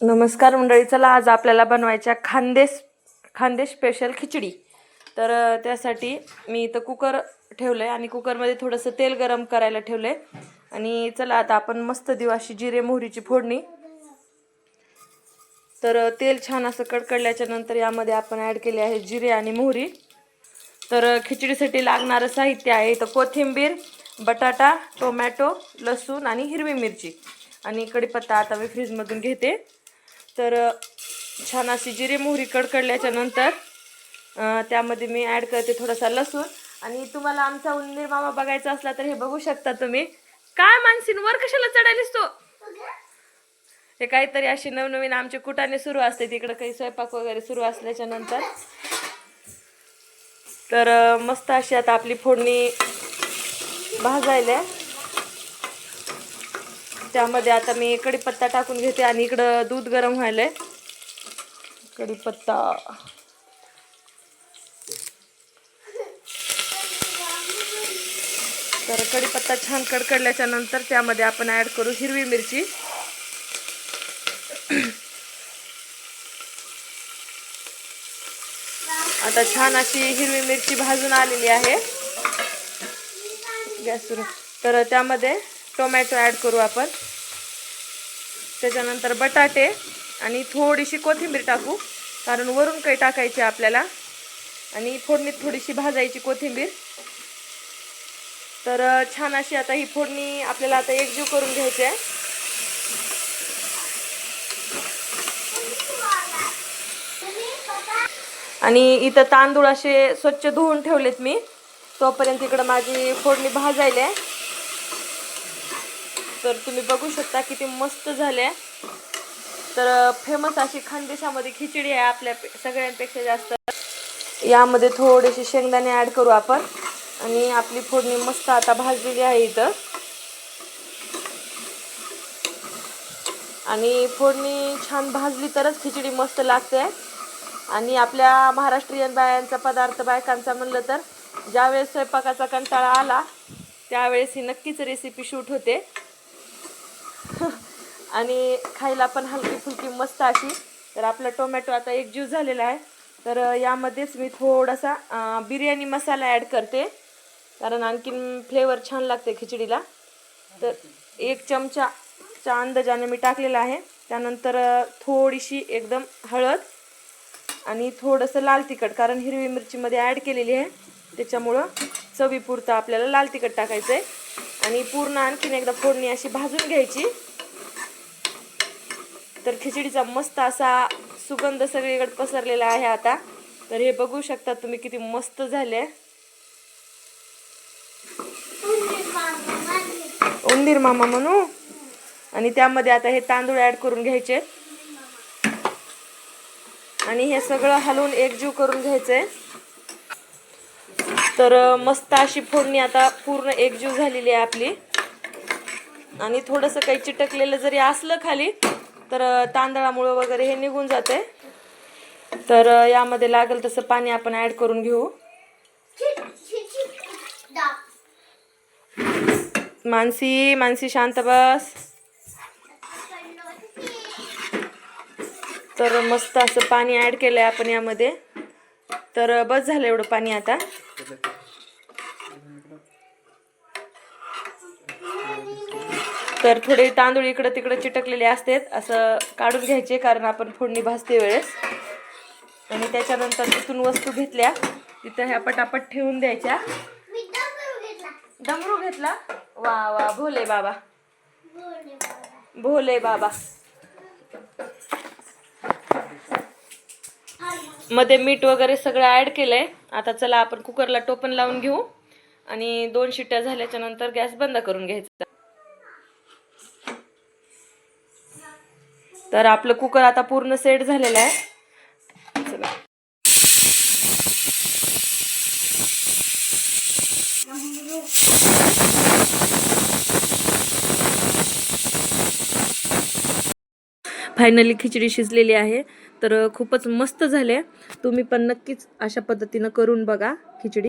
नमस्कार मंडळी चला आज आपल्याला बनवायच्या खांदेश खांदे स्पेशल खिचडी. तर त्यासाठी मी इथं कुकर ठेवलं आहे आणि कुकरमध्ये थोडंसं तेल गरम करायला ठेवलं आहे आणि चला आता आपण मस्त दिवाशी अशी जिरे मोहरीची फोडणी. तर तेल छान असं कडकडल्याच्या नंतर यामध्ये आपण ॲड केले आहे जिरे आणि मोहरी. तर खिचडीसाठी लागणारं साहित्य आहे इथं कोथिंबीर बटाटा टोमॅटो लसूण आणि हिरवी मिरची. आणि कढीपत्ता आता मी फ्रीजमधून घेते. तर छान अशी जिरे मोहरी कडकडल्याच्या नंतर त्यामध्ये मी ॲड करते थोडासा लसूण. आणि तुम्हाला आमचा उंदीर मामा बघायचा असला तर हे बघू शकता तुम्ही. काय मानसीन वर कशाला चढायलीस तो? हे काहीतरी अशी नवनवीन आमचे कुटाने सुरू असते. तिकडं काही स्वयंपाक वगैरे सुरू असल्याच्या नंतर. तर मस्त अशी आता आपली फोडणी भाजायला. त्यामध्ये आता मी कढीपत्ता टाकून घेते आणि इकडं दूध गरम व्हायलंय. कढीपत्ता. तर कढीपत्ता छान कडकडल्याच्या नंतर त्यामध्ये आपण ॲड करू हिरवी मिरची. आता छान अशी हिरवी मिरची भाजून आलेली आहे. गॅस सुरू. तर त्यामध्ये टोमॅटो ॲड करू आपण. त्याच्यानंतर बटाटे आणि थोडीशी कोथिंबीर टाकू. कारण वरून काही टाकायची आहे आपल्याला. आणि फोडणीत थोडीशी भाजायची कोथिंबीर. तर छान अशी आता ही फोडणी आपल्याला आता एकजीव करून घ्यायची आहे. आणि इथं तांदूळ असे स्वच्छ धुवून ठेवलेत मी. तोपर्यंत इकडं माझी फोडणी भाजायला आहे. तर तुम्ही बघू शकता किती मस्त झाले. तर फेमस अशी खानदेशामध्ये खिचडी आहे आपल्या सगळ्यांपेक्षा जास्त. यामध्ये थोडेसे शेंगदाणे ॲड करू आपण. आणि आपली फोडणी मस्त आता भाजलेली आहे इथं. आणि फोडणी छान भाजली तरच खिचडी मस्त लागते. आणि आपल्या महाराष्ट्रीयन बायांचा पदार्थ बायकांचा म्हणलं तर ज्यावेळेस स्वयंपाकाचा कंटाळा आला त्यावेळेस ही नक्कीच रेसिपी शूट होते. आणि खायला पण हलकी फुलकी मस्त अशी. तर आपला टोमॅटो आता एक ज्यूस झालेला आहे. तर यामध्येच मी थोडासा बिर्याणी मसाला ॲड करते. कारण आणखीन फ्लेवर छान लागते खिचडीला. तर एक चमचाच्या अंदाजाने मी टाकलेला आहे. त्यानंतर थोडीशी एकदम हळद आणि थोडंसं लाल तिखट. कारण हिरवी मिरचीमध्ये ॲड केलेली आहे. त्याच्यामुळं चवीपुरतं आपल्याला लाल तिखट टाकायचं आहे आणि पूर्ण आणखीन एकदा फोडणी अशी भाजून घ्यायची. तर खिचडीचा मस्त असा सुगंध सगळीकडे पसरलेला आहे आता. तर हे बघू शकता तुम्ही किती मस्त झाले. उंदीर मामा म्हणू. आणि त्यामध्ये आता हे तांदूळ ॲड करून घ्यायचे. आणि हे सगळं हलवून एकजीव करून घ्यायचंय. तर मस्त अशी फोडणी आता पूर्ण एकजीव झालेली आहे आपली. आणि थोडंसं काही चिटकलेलं जरी असलं खाली तर तांदळामुळं वगैरे हे निघून जाते तर यामध्ये लागेल तसं पाणी आपण ॲड करून घेऊ. मानसी मानसी शांत बस. तर मस्त असं पाणी ॲड केलं आहे आपण यामध्ये. तर बस झालं एवढं पाणी आता. तर थोडे तांदूळ इकडं तिकडं चिटकलेले असतात. असं काढून घ्यायचे कारण आपण फोडणी भाजते वेळेस. आणि त्याच्यानंतर तिथून वस्तू घेतल्या. तिथं ह्या पटापट ठेवून द्यायच्या. डमरू घेतला. वा वा भोले बाबा. भोले बाबा. मध्ये मीठ वगैरे सगळं ॲड केलंय. आता चला आपण कुकरला टोपण लावून घेऊ. आणि दोन शिट्ट्या झाल्याच्यानंतर गॅस बंद करून घ्यायचा. तर आपलं कुकर आता पूर्ण सेट झालेलं आहे. फायनली खिचडी शिजलेली आहे. तर खूपच मस्त झाले तुम्ही पण नक्कीच अशा पद्धतीनं करून बघा खिचडी.